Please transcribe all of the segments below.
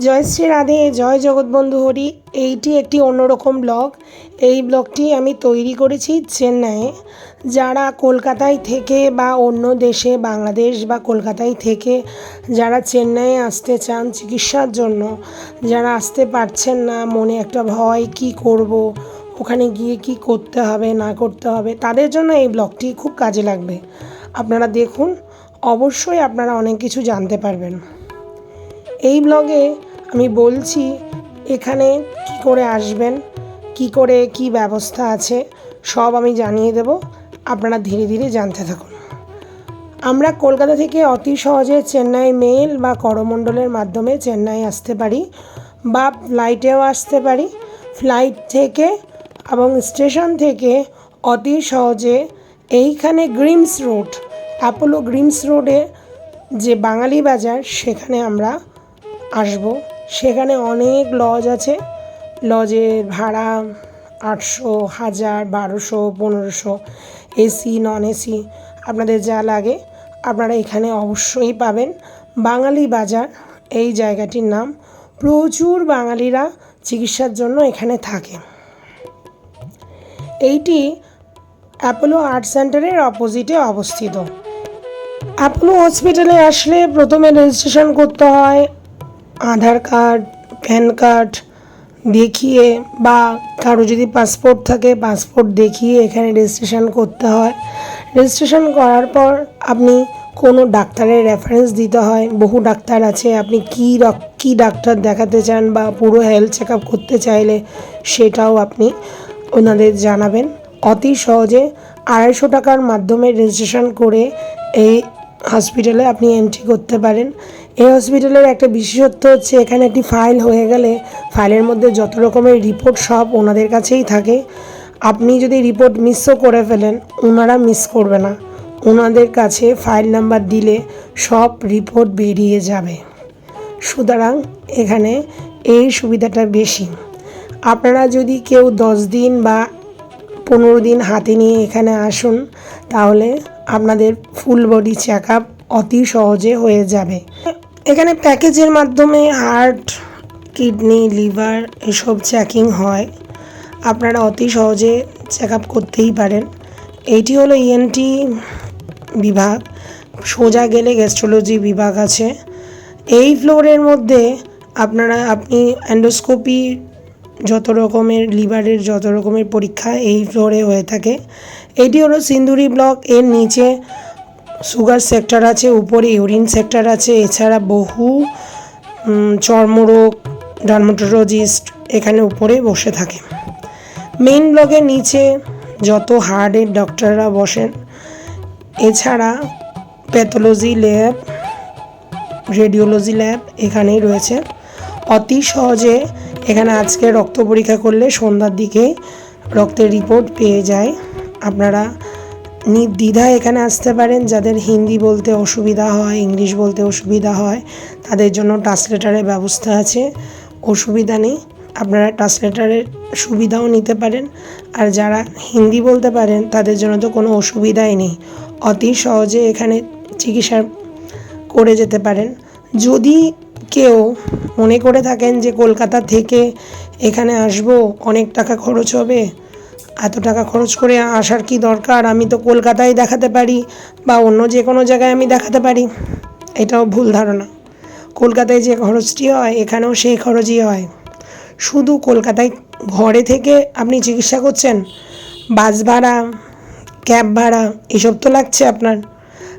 জয় শ্রী রাধে, জয় জগৎবন্ধু হরি। এইটি একটি অন্যরকম ব্লগ। এই ব্লগটি আমি তৈরি করেছি চেন্নাইয়ে। যারা কলকাতায় থেকে বা অন্য দেশে, বাংলাদেশ বা কলকাতায় থেকে যারা চেন্নাইয়ে আসতে চান চিকিৎসার জন্য, যারা আসতে পারছেন না, মনে একটা ভয়, কি করব? ওখানে গিয়ে কি করতে হবে, না করতে হবে? তাদের জন্য এই ব্লগটি খুব কাজে লাগবে। আপনারা দেখুন, অবশ্যই আপনারা অনেক কিছু জানতে পারবেন। এই ব্লগে আমি বলছি, এখানে কি করে আসবেন? কি করে কি ব্যবস্থা আছে? সব আমি জানিয়ে দেব। আপনারা ধীরে ধীরে জানতে থাকুন। আমরা কলকাতা থেকে অতি সহজে চেন্নাই মেল বা করমণ্ডলের মাধ্যমে চেন্নাই আসতে পারি বা ফ্লাইটেও আসতে পারি। ফ্লাইট থেকে এবং স্টেশন থেকে অতি সহজে এইখানে গ্রিমস রোড, অ্যাপোলো গ্রিমস রোডে যে বাঙালি বাজার, সেখানে আমরা আসব। সেখানে অনেক লজ আছে। লজের ভাড়া আটশো, হাজার, বারোশো, পনেরোশো, এসি, নন এসি, আপনাদের যা লাগে আপনারা এখানে অবশ্যই পাবেন। বাঙালি বাজার, এই জায়গাটির নাম। প্রচুর বাঙালিরা চিকিৎসার জন্য এখানে থাকে। এইটি অ্যাপোলো আর্ট সেন্টারের অপোজিটে অবস্থিত। অ্যাপোলো হসপিটালে আসলে প্রথমে রেজিস্ট্রেশন করতে হয়। আধার কার্ড, প্যান কার্ড দেখিয়ে বা কারও যদি পাসপোর্ট থাকে, পাসপোর্ট দেখিয়ে এখানে রেজিস্ট্রেশন করতে হয়। রেজিস্ট্রেশন করার পর আপনি কোনো ডাক্তারের রেফারেন্স দিতে হয়, বহু ডাক্তার আছে, আপনি কী কী ডাক্তার দেখাতে চান বা পুরো হেলথ চেক আপ করতে চাইলে সেটাও আপনি ওনাদের জানাবেন। অতি সহজে আড়াইশো টাকার মাধ্যমে রেজিস্ট্রেশন করে এই হসপিটালে আপনি এন্ট্রি করতে পারেন। এই হসপিটালের একটা বিশেষত্ব হচ্ছে এখানে একটি ফাইল হয়ে গেলে ফাইলের মধ্যে যত রকমের রিপোর্ট সব ওনাদের কাছেই থাকে। আপনি যদি রিপোর্ট মিসও করে ফেলেন, ওনারা মিস করবে না। ওনাদের কাছে ফাইল নাম্বার দিলে সব রিপোর্ট বেরিয়ে যাবে। সুতরাং এখানে এই সুবিধাটা বেশি। আপনারা যদি কেউ দশ দিন বা পনেরো দিন হাতে নিয়ে এখানে আসুন, তাহলে আপনাদের ফুল বডি চেক আপ অতি সহজে হয়ে যাবে। এখানে প্যাকেজের মাধ্যমে হার্ট, কিডনি, লিভার এসব চেকিং হয়। আপনারা অতি সহজে চেক আপ করতেই পারেন। এইটি হলো ইএনটি বিভাগ। সোজা গেলে গ্যাস্ট্রোলজি বিভাগ আছে। এই ফ্লোরের মধ্যে আপনারা, আপনি অ্যান্ডোস্কোপি যত রকমের, লিভারের যত রকমের পরীক্ষা এই ফ্লোরে হয়ে থাকে। এটি হলো সিন্দুরি ব্লক। এর নিচে সুগার সেক্টর আছে, উপরে ইউরিন সেক্টর আছে, এছাড়া বহু চর্মরোগ, ডার্মাটোলজিস্ট এখানে উপরে বসে থাকে। মেইন ব্লকের নিচে যত হার্টের ডক্টররা বসেন, এছাড়া প্যাথোলজি ল্যাব, রেডিওলজি ল্যাব এখানেই রয়েছে। অতি সহজে এখানে আজকে রক্ত পরীক্ষা করলে সন্ধ্যার দিকে রক্তের রিপোর্ট পেয়ে যায়। আপনারা নির্দ্বিধায় এখানে আসতে পারেন। যাদের হিন্দি বলতে অসুবিধা হয়, ইংলিশ বলতে অসুবিধা হয়, তাদের জন্য ট্রান্সলেটারের ব্যবস্থা আছে। অসুবিধা নেই। আপনারা ট্রান্সলেটারের সুবিধাও নিতে পারেন। আর যারা হিন্দি বলতে পারেন, তাদের জন্য তো কোনো অসুবিধাই নেই। অতি সহজে এখানে চিকিৎসা করে যেতে পারেন। যদি কেউ মনে করে থাকেন যে, কলকাতা থেকে এখানে আসব, অনেক টাকা খরচ হবে এত টাকা খরচ করে আসার কি দরকার? আমি তো কলকাতায় দেখাতে পারি বা অন্য যে কোনো জায়গায় আমি দেখাতে পারি। এটাও ভুল ধারণা। কলকাতায় যে খরচটি হয়, এখানেও সেই খরচই হয়। শুধু কলকাতায় ঘরে থেকে আপনি চিকিৎসা করছেন? বাস ভাড়া, ক্যাব ভাড়া, এসব তো লাগছে আপনার।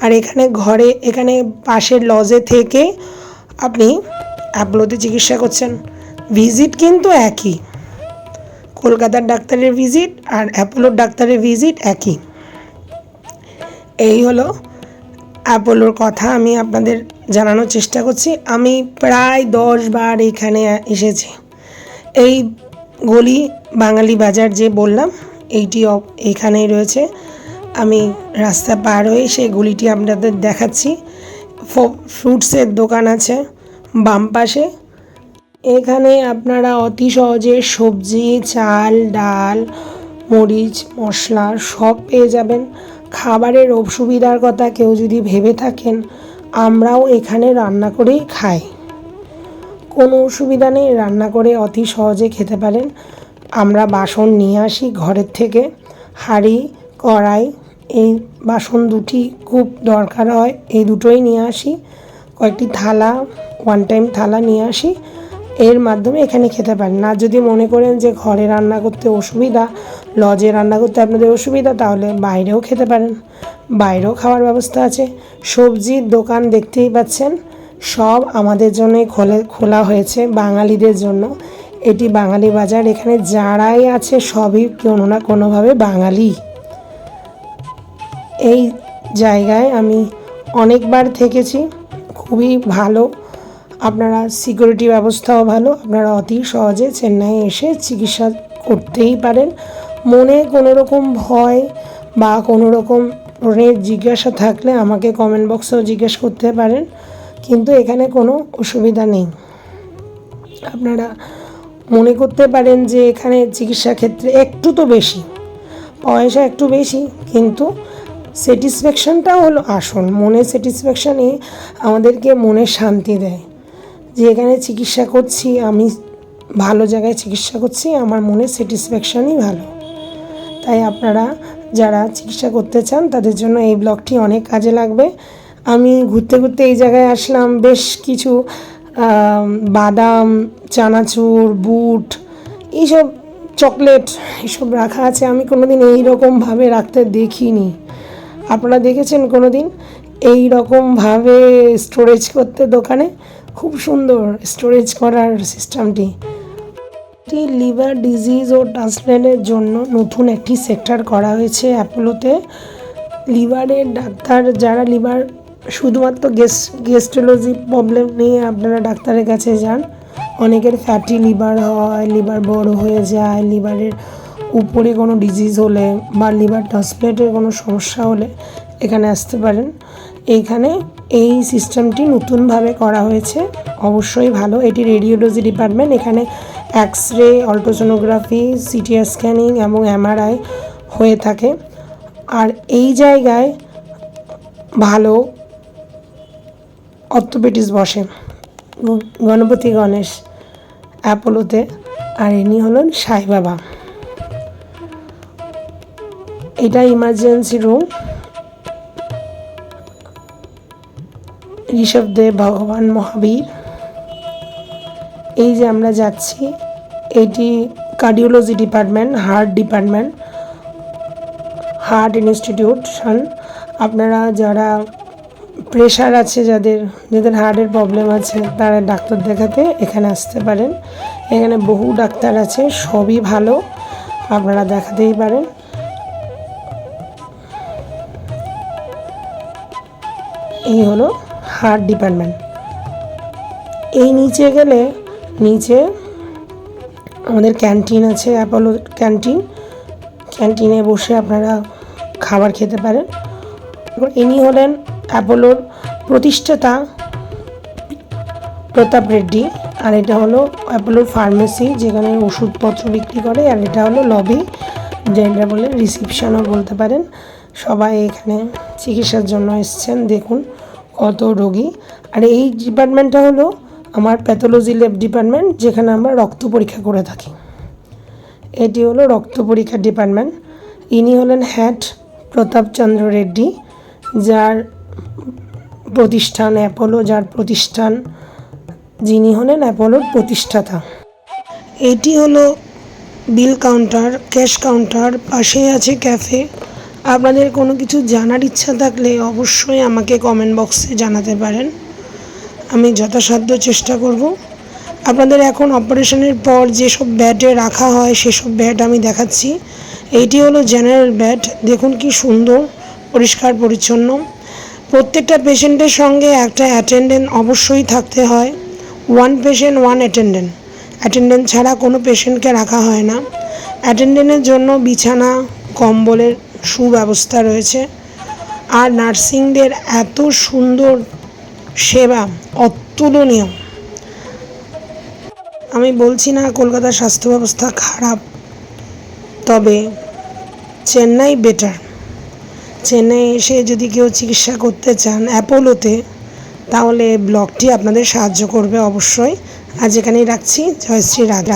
আর এখানে ঘরে, এখানে পাশের লজে থেকে আপনি অ্যাপোলোতে চিকিৎসা করছেন। ভিজিট কিন্তু একই। কলকাতার ডাক্তারের ভিজিট আর অ্যাপোলোর ডাক্তারের ভিজিট একই। এই হলো অ্যাপোলোর কথা, আমি আপনাদের জানানোর চেষ্টা করছি। আমি প্রায় দশ বার এখানে এসেছি। এই গলি বাঙালি বাজার যে বললাম, এইটি এইখানেই রয়েছে। আমি রাস্তা পার হয়ে সেই গলিটি আপনাদের দেখাচ্ছি। ফ্রুটসের দোকান আছে বাম পাশে। এখানে আপনারা অতি সহজে সবজি, চাল, ডাল, মরিচ, মশলা সব পেয়ে যাবেন। খাবারের অসুবিধার কথা কেউ যদি ভেবে থাকেন, আমরাও এখানে রান্না করেই খাই। কোনো অসুবিধা নেই, রান্না করে অতি সহজে খেতে পারেন। আমরা বাসন নিয়ে আসি ঘরের থেকে। হাঁড়ি, কড়াই, এই বাসন দুটি খুব দরকার হয়, এই দুটোই নিয়ে আসি। কয়েকটি থালা ওয়ান টাইম থালা নিয়ে আসি। এর মাধ্যমে এখানে খেতে পারেন। না যদি মনে করেন যে ঘরে রান্না করতে অসুবিধা, লজে রান্না করতে আপনাদের অসুবিধা, তাহলে বাইরেও খেতে পারেন। বাইরেও খাওয়ার ব্যবস্থা আছে। সবজির দোকান দেখতেই পাচ্ছেন। সব আমাদের জন্যই খোলে, খোলা হয়েছে বাঙালিদের জন্য। এটি বাঙালি বাজার। এখানে যারাই আছে, সবই কোনো না কোনোভাবে বাঙালি। এই জায়গায় আমি অনেকবার থেকেছি। খুবই ভালো আপনারা সিকিউরিটি ব্যবস্থাও ভালো, আপনারা অতি সহজে চেন্নাই এসে চিকিৎসা করতেই পারেন। মনে কোনো রকম ভয় বা কোনো রকম ধরনের জিজ্ঞাসা থাকলে আমাকে কমেন্ট বক্সেও জিজ্ঞেস করতে পারেন, কিন্তু এখানে কোনো অসুবিধা নেই। আপনারা মনে করতে পারেন যে এখানে চিকিৎসা ক্ষেত্রে একটু তো বেশি, পয়সা একটু বেশি, কিন্তু স্যাটিসফ্যাকশনটাও হলো আসল। মনে স্যাটিসফ্যাকশানই আমাদেরকে মনে শান্তি দেয়। যে এখানে চিকিৎসা করছি, আমি ভালো জায়গায় চিকিৎসা করছি, আমার মনে স্যাটিসফ্যাকশানই ভালো। তাই আপনারা যারা চিকিৎসা করতে চান, তাদের জন্য এই ব্লগটি অনেক কাজে লাগবে। আমি ঘুরতে ঘুরতে এই জায়গায় আসলাম, বেশ কিছু বাদাম, চানাচুর, বুট, এইসব চকলেট এসব রাখা আছে। আমি কোনোদিন এই রকমভাবে রাখতে দেখিনি। আপনারা দেখেছেন কোনো দিন এইরকমভাবে স্টোরেজ করতে দোকানে। খুব সুন্দর স্টোরেজ করার সিস্টেমটি। এটি লিভার ডিজিজ ও ট্রান্সপ্ল্যান্টের জন্য নতুন একটি সেক্টর করা হয়েছে অ্যাপোলোতে। লিভারের ডাক্তার যারা লিভার, শুধুমাত্র গেস, গেস্ট্রোলজি প্রবলেম নিয়ে আপনারা ডাক্তারের কাছে যান। অনেকের ফ্যাটি লিভার হয়, লিভার বড় হয়ে যায়, লিভারের উপরে কোনো ডিজিজ হলে বা লিভার ট্রান্সপ্ল্যান্টের কোনো সমস্যা হলে এখানে আসতে পারেন। এইখানে এই সিস্টেমটি নতুনভাবে করা হয়েছে। অবশ্যই ভালো। এটি রেডিওলজি ডিপার্টমেন্ট এখানে X ray ultrasonography CT scanning এবং এমআরআই হয়ে থাকে। আর এই জায়গায় ভালো অর্থোপেটিস বসে। গণপতি গণেশ অ্যাপোলোতে। আর ইনি হলেন সাই বাবা। এটা ইমার্জেন্সি রুম ঋষভদেব ভগবান মহাবীর। এই যে আমরা যাচ্ছি, এটি cardiology department heart department heart institution আপনারা যারা প্রেশার আছে, যাদের যাদের হার্টের প্রবলেম আছে, তারা ডাক্তার দেখাতে এখানে আসতে পারেন। এখানে বহু ডাক্তার আছে, সবই ভালো, আপনারা দেখাতেই পারেন। এই হলো হার্ট ডিপার্টমেন্ট। এই নিচে গেলে নিচে আমাদের ক্যান্টিন আছে, অ্যাপোলো ক্যান্টিন। ক্যান্টিনে বসে আপনারা খাবার খেতে পারেন। ইনি হলেন অ্যাপোলোর প্রতিষ্ঠাতা প্রতাপ রেড্ডি, আর এটা হলো অ্যাপোলোর ফার্মেসি, যেখানে ওষুধপত্র বিক্রি করে, আর এটা হলো লবি, যেটা বলে রিসিপশনও বলতে পারেন। সবাই এখানে চিকিৎসার জন্য এসছেন, দেখুন। কত রোগী আর এই ডিপার্টমেন্টটা হলো আমার প্যাথোলজি ল্যাব ডিপার্টমেন্ট যেখানে আমরা রক্ত পরীক্ষা করে থাকি। এটি হলো রক্ত পরীক্ষা ডিপার্টমেন্ট ইনি হলেন হ্যাট প্রতাপচন্দ্র রেড্ডি, যার প্রতিষ্ঠান অ্যাপোলো, যার প্রতিষ্ঠান যিনি হলেন অ্যাপোলোর প্রতিষ্ঠাতা। এটি হলো বিল কাউন্টার, ক্যাশ কাউন্টার, পাশেই আছে ক্যাফে। আপনাদের কোনো কিছু জানার ইচ্ছা থাকলে অবশ্যই আমাকে কমেন্ট বক্সে জানাতে পারেন। আমি যথাসাধ্য চেষ্টা করব। আপনাদের এখন অপারেশনের পর যেসব ব্যাডে রাখা হয়, সেসব ব্যাড আমি দেখাচ্ছি। এইটি হলো জেনারেল ব্যাড দেখুন কি সুন্দর, পরিষ্কার, পরিচ্ছন্ন। প্রত্যেকটা পেশেন্টের সঙ্গে একটা অ্যাটেন্ডেন্ট অবশ্যই থাকতে হয়। One patient one attendant attendant ছাড়া কোনো পেশেন্টকে রাখা হয় না। অ্যাটেন্ডেন্টের জন্য বিছানা, কম্বলের সুব্যবস্থা রয়েছে। আর নার্সিংদের এত সুন্দর সেবা, অতুলনীয়। আমি বলছি না কলকাতার স্বাস্থ্য ব্যবস্থা খারাপ, তবে চেন্নাই বেটার চেন্নাই এসে যদি কেউ চিকিৎসা করতে চান অ্যাপোলোতে, তাহলে ব্লগটি আপনাদের সাহায্য করবে অবশ্যই। আজ এখানেই রাখছি। জয়শ্রী রাধা।